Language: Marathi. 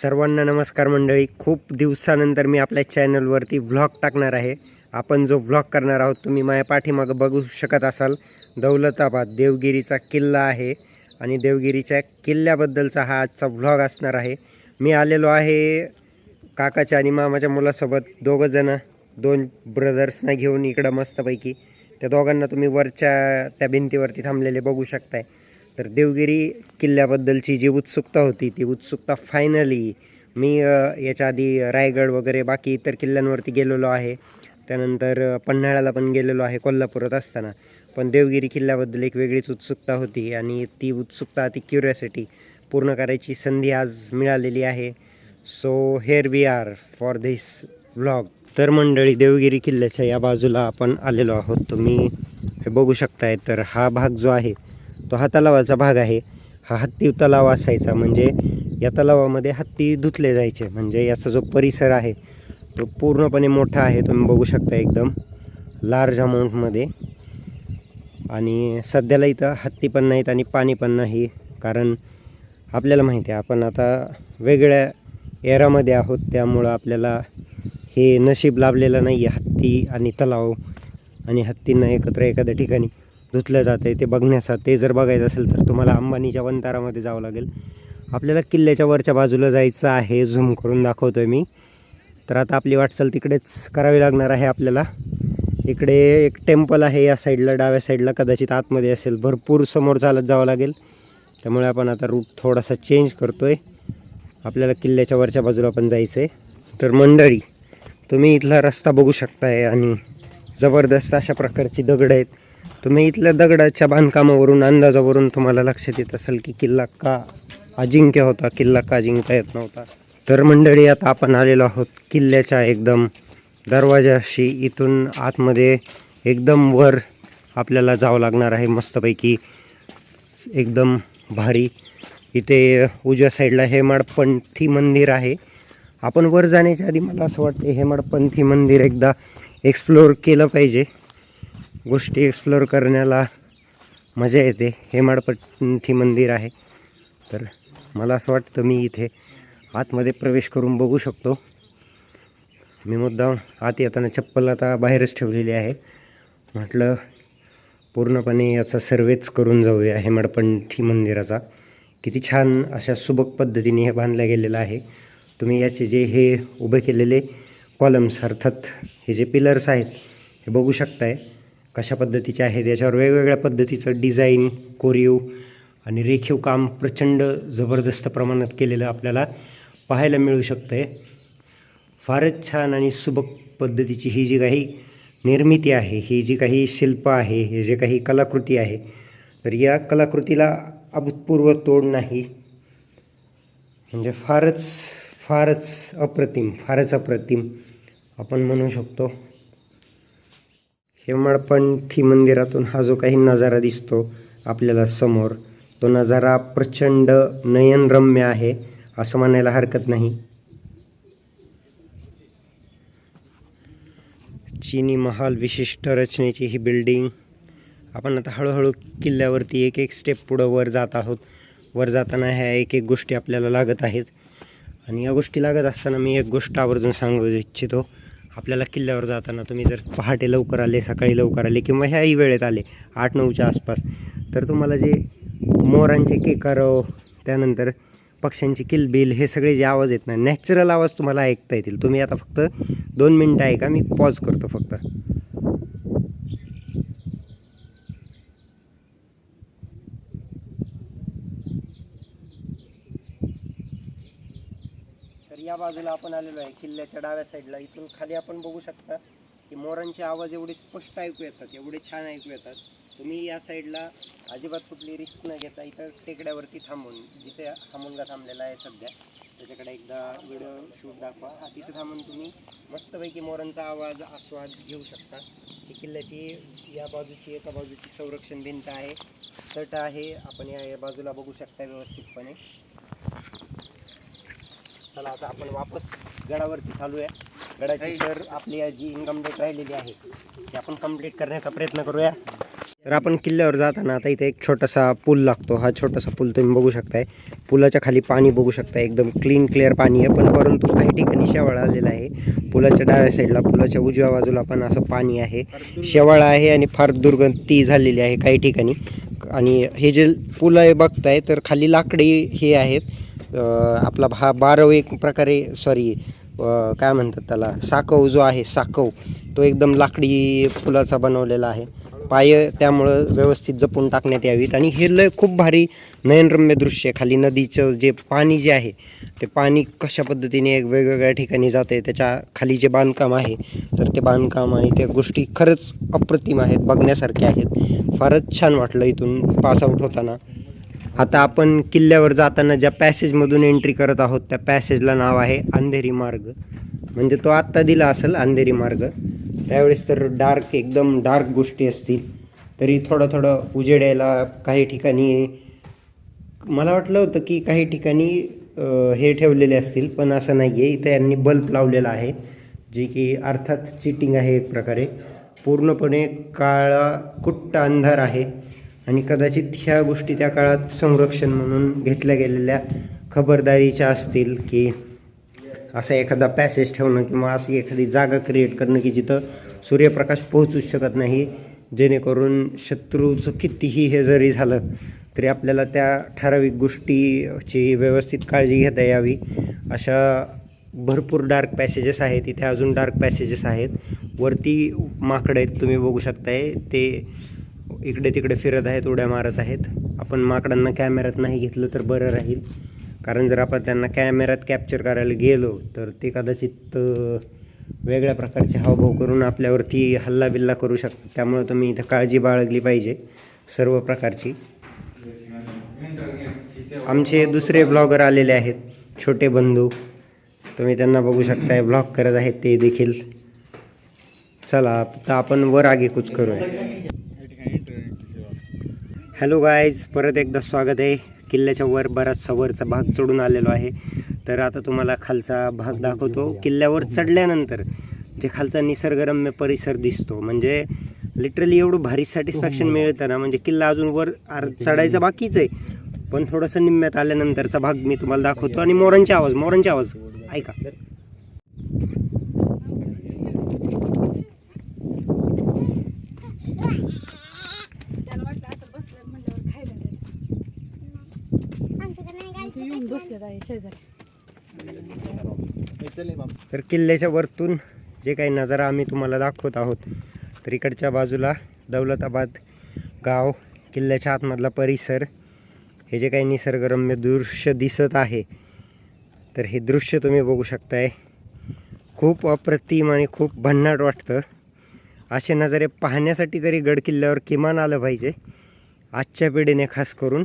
सर्वांना नमस्कार मंडळी. खूप दिवसानंतर मी आपल्या चॅनलवरती व्लॉग टाकणार आहे. आपण जो व्लॉग करणार आहोत तुम्ही माझ्या पाठीमागं बघू शकत असाल. दौलताबाद देवगिरीचा किल्ला आहे आणि देवगिरीच्या किल्ल्याबद्दलचा हा आजचा व्लॉग असणार आहे. मी आलेलो आहे काकाच्या आणि मामाच्या मुलासोबत. दोघंजणं दोन ब्रदर्सना घेऊन इकडं मस्तपैकी. त्या दोघांना तुम्ही वरच्या त्या भिंतीवरती थांबलेले बघू शकताय. तर देवगिरी किल्ल्याबद्दलची जी उत्सुकता होती ती उत्सुकता फायनली मी याच्या आधी रायगड वगैरे बाकी इतर किल्ल्यांवरती गेलेलो आहे. त्यानंतर पन्हाळ्याला पण गेलेलो आहे कोल्हापुरात असताना. पण देवगिरी किल्ल्याबद्दल एक वेगळीच उत्सुकता होती आणि ती उत्सुकता ती क्युरियोसिटी पूर्ण करायची संधी आज मिळालेली आहे. So here we are for this vlog तर मंडळी देवगिरी किल्ल्याच्या या बाजूला आपण आलेलो आहोत. तुम्ही हे बघू शकताय तर हा भाग जो आहे तो हा तलावाचा भाग आहे. हा हत्ती तलाव असायचा. म्हणजे या तलावामध्ये हत्ती धुतले जायचे. म्हणजे याचा जो परिसर आहे तो पूर्णपणे मोठा आहे. तुम्ही बघू शकता एकदम लार्ज अमाऊंटमध्ये आणि सध्याला इथं हत्ती पण नाहीत आणि पाणी पण नाही. कारण आपल्याला माहिती आहे आपण आता वेगळ्या एरामध्ये आहोत. त्यामुळं आपल्याला हे नशीब लाभलेलं नाही आहे हत्ती आणि तलाव आणि हत्तींना एकत्र एखाद्या ठिकाणी धुतलं जातं आहे ते बघण्यासाठी. ते जर बघायचं असेल तर तुम्हाला अंबानीच्या वंतारामध्ये जावं लागेल. आपल्याला किल्ल्याच्या वरच्या बाजूला जायचं आहे झूम करून दाखवतो आहे मी. तर आता आपली वाटचाल तिकडेच करावी लागणार आहे आपल्याला. इकडे एक टेम्पल आहे या साईडला डाव्या साईडला कदाचित आतमध्ये असेल. भरपूर समोर चालत जावं लागेल. त्यामुळे आपण आता रूट थोडासा चेंज करतो आहे आपल्याला किल्ल्याच्या वरच्या बाजूला पण जायचं आहे तर मंडळी तुम्ही इथला रस्ता बघू शकताय आणि जबरदस्त अशा प्रकारची दगड आहेत. तुम्ही इथल्या दगडाच्या बांधकामावरून अंदाजावरून तुम्हाला लक्षात येत असेल की किल्ला का अजिंक्य होता किल्ला का जिंकता येत नव्हता? तर मंडळी आता आपण आलेलो आहोत किल्ल्याच्या एकदम दरवाजाशी. इथून आतमध्ये एकदम वर आपल्याला जावं लागणार आहे मस्तपैकी. एकदम भारी. इथे उजव्या साईडला हेमाडपंथी मंदिर आहे. आपण वर जाण्याच्या आधी मला असं वाटतं हेमाडपंथी मंदिर एकदा एक्सप्लोअर केलं पाहिजे. गोष्टी एक्सप्लोअर करण्याला मजा येते. हेमाडपंथी मंदिर आहे. तर मला असं वाटतं मी इथे आतमध्ये प्रवेश करून बघू शकतो. मी मुद्दाम आत येताना चप्पल आता बाहेरच ठेवलेली आहे. म्हटलं पूर्णपणे याचा सर्वेच करून जाऊया हेमाडपंथी मंदिराचा. किती छान अशा सुबक पद्धतीने हे बांधलं गेलेलं आहे. तुम्ही याचे जे हे उभे केलेले कॉलम्स अर्थात हे जे पिलर्स आहेत हे बघू शकताय. कशा पद्धतीचे आहेत याच्यावर वेगवेगळ्या पद्धतीचं डिझाईन कोरीव आणि रेखीव काम प्रचंड जबरदस्त प्रमाणात केलेलं आपल्याला पाहायला मिळू शकतं आहे फारच छान आणि सुबक पद्धतीची ही जी काही निर्मिती आहे ही जी काही शिल्प आहे हे जे काही कलाकृती आहे तर या कलाकृतीला अभूतपूर्व तोड नाही. म्हणजे फारच फारच अप्रतिम फारच अप्रतिम आपण म्हणू शकतो. हेमाडपंथी मंदिरातून हा जो काही नजारा दिसतो आपल्याला समोर तो नजारा प्रचंड नयनरम्य आहे असं म्हणायला हरकत नाही. चिनी महाल विशिष्ट रचनेची ही बिल्डिंग. आपण आता हळूहळू किल्ल्यावरती एक एक स्टेप पुढं वर जात आहोत. वर जाताना ह्या एक एक गोष्टी आपल्याला लागत आहेत. आणि या गोष्टी लागत असताना मी एक गोष्ट आवर्जून सांगू इच्छितो. आपल्याला किल्ल्यावर जाताना तुम्ही जर पहाटे लवकर आले सकाळी लवकर आले किंवा ह्याही वेळेत आले आठ नऊच्या आसपास तर तुम्हाला जे मोरांचे केकारव त्यानंतर पक्ष्यांची किलबिल हे सगळे जे आवाज आहेत ना नॅचरल आवाज तुम्हाला ऐकता येतील. तुम्ही आता फक्त दोन मिनटं ऐका मी पॉज करतो फक्त तर या बाजूला आपण आलेलो आहे किल्ल्याच्या डाव्या साईडला इथून खाली आपण बघू शकता की मोरांचे आवाज एवढे स्पष्ट ऐकू येतात एवढे छान ऐकू येतात. तुम्ही या साईडला अजिबात कुठली रिस्क न घेता इथं टेकड्यावरती थांबून जिथे हा मुलगा थांबलेला आहे सध्या त्याच्याकडे एकदा व्हिडिओ शूट दाखवा. हा तिथे थांबून तुम्ही मस्तपैकी मोरांचा आवाज आस्वाद घेऊ शकता. ही किल्ल्याची या बाजूची एका बाजूची संरक्षण भिंत आहे. तट आहे. आपण या या बाजूला बघू शकता व्यवस्थितपणे. चला आता आपण वापस गडावरती चालू आहे. गडाची सर आपली जी इन्कम डेट राहिलेली आहे ती आपण कंप्लीट करण्याचा प्रयत्न करूया. तर आपण किल्ल्यावर जाताना आता इथे एक छोटासा पूल लागतो. हा छोटासा पूल तुम्ही बघू शकताय. पुलाच्या खाली पाणी बघू शकताय. एकदम क्लीन क्लिअर पाणी आहे पण परंतु काही ठिकाणी शेवाळ आलेला आहे. पुलाच्या डाव्या साईडला पुलाच्या उजव्या बाजूला पण असं पाणी आहे. शेवाळ आहे आणि फार दुर्गंधी झालेली आहे काही ठिकाणी. आणि हे जे पूल आहे बघताय तर खाली लाकडी हे आहेत. आपला हा बारव एक प्रकारे सॉरी काय म्हणतात त्याला साकव जो आहे साकव तो एकदम लाकडी फुलाचा बनवलेला आहे. पाय त्यामुळं व्यवस्थित जपून टाकण्यात यावीत. आणि हे लय खूप भारी नयनरम्य दृश्य आहे. खाली नदीचं जे पाणी जे आहे ते पाणी कशा पद्धतीने एक वेगवेगळ्या ठिकाणी जाते त्याच्याखाली जे बांधकाम आहे तर ते बांधकाम आणि त्या गोष्टी खरंच अप्रतिम आहेत बघण्यासारख्या आहेत. फारच छान वाटलं इथून पास आऊट होताना. आता आपण किल्ल्यावर जाताना ज्या पॅसेजमधून एंट्री करत आहोत त्या पॅसेजला नाव आहे अंधेरी मार्ग. म्हणजे तो आत्ता दिला असेल अंधेरी मार्ग. त्यावेळेस तर डार्क एकदम डार्क गोष्टी असतील. तरी थोडं थोडं उजेड यायला काही ठिकाणी मला वाटलं होतं की काही ठिकाणी हे ठेवलेले असतील पण असं नाही आहे इथं यांनी बल्ब लावलेला आहे जे की अर्थात चिटिंग आहे एक प्रकारे. पूर्णपणे काळा कुट्ट अंधार आहे. आणि कदाचित ह्या गोष्टी त्या काळात संरक्षण म्हणून घेतल्या गेलेल्या खबरदारीच्या असतील की असा एखादा पॅसेज ठेवणं किंवा अशी एखादी जागा क्रिएट करणं की जिथं सूर्यप्रकाश पोहोचूच शकत नाही जेणेकरून शत्रूचं कितीही हे जरी झालं तरी आपल्याला त्या ठराविक गोष्टीची व्यवस्थित काळजी घेता यावी. अशा भरपूर डार्क पॅसेजेस आहेत इथे अजून डार्क पॅसेजेस आहेत. वरती माकडं आहेत तुम्ही बघू शकताय. ते इकडे तिकडे फिरत आहेत उड्या मारत आहेत. आपण माकडांना कॅमेऱ्यात नाही घेतलं तर बरं राहील. कारण जर आपण त्यांना कॅमेऱ्यात कॅप्चर करायला गेलो तर ते कदाचित वेगळ्या प्रकारचे हावभाव करून आपल्यावरती हल्ला बिल्ला करू शकतात. त्यामुळे तुम्ही इथं काळजी बाळगली पाहिजे सर्व प्रकारची. आमचे दुसरे ब्लॉगर आलेले आहेत छोटे बंधू. तुम्ही त्यांना बघू शकताय ब्लॉग करत आहेत ते देखील. चला आता आपण वर आगे कुच करूया. हॅलो गायज परत एकदा स्वागत आहे. किल्ल्याच्या वर बराचसा वरचा भाग चढून आलेलो आहे. तर आता तुम्हाला खालचा भाग दाखवतो. किल्ल्यावर चढल्यानंतर जे खालचा निसर्गरम्य परिसर दिसतो म्हणजे लिटरली एवढं भारी सॅटिस्फॅक्शन मिळतं ना. म्हणजे किल्ला अजून वर आर चढायचा बाकीच आहे. पण थोडंसं निम्म्यात आल्यानंतरचा भाग मी तुम्हाला दाखवतो. आणि मोरांचे आवाज मोरांचे आवाज. ऐका त्याला वाटलं असं बसलं म्हणल्यावर खायला द्यायला. तू येऊन बसलेत आहे शेजारी तर किल्ल्याच्या वरतून जे काही नजारा आम्ही तुम्हाला दाखवत आहोत तर इकडच्या बाजूला दौलताबाद गाव किल्ल्याच्या आतमधला परिसर हे जे काही निसर्गरम्य दृश्य दिसत आहे तर हे दृश्य तुम्ही बघू शकताय. खूप अप्रतिम आणि खूप भन्नाट वाटतं. असे नजारे पाहण्यासाठी तरी गड किल्ल्यावर किमान आलं पाहिजे. आजच्या पिढीने खास करून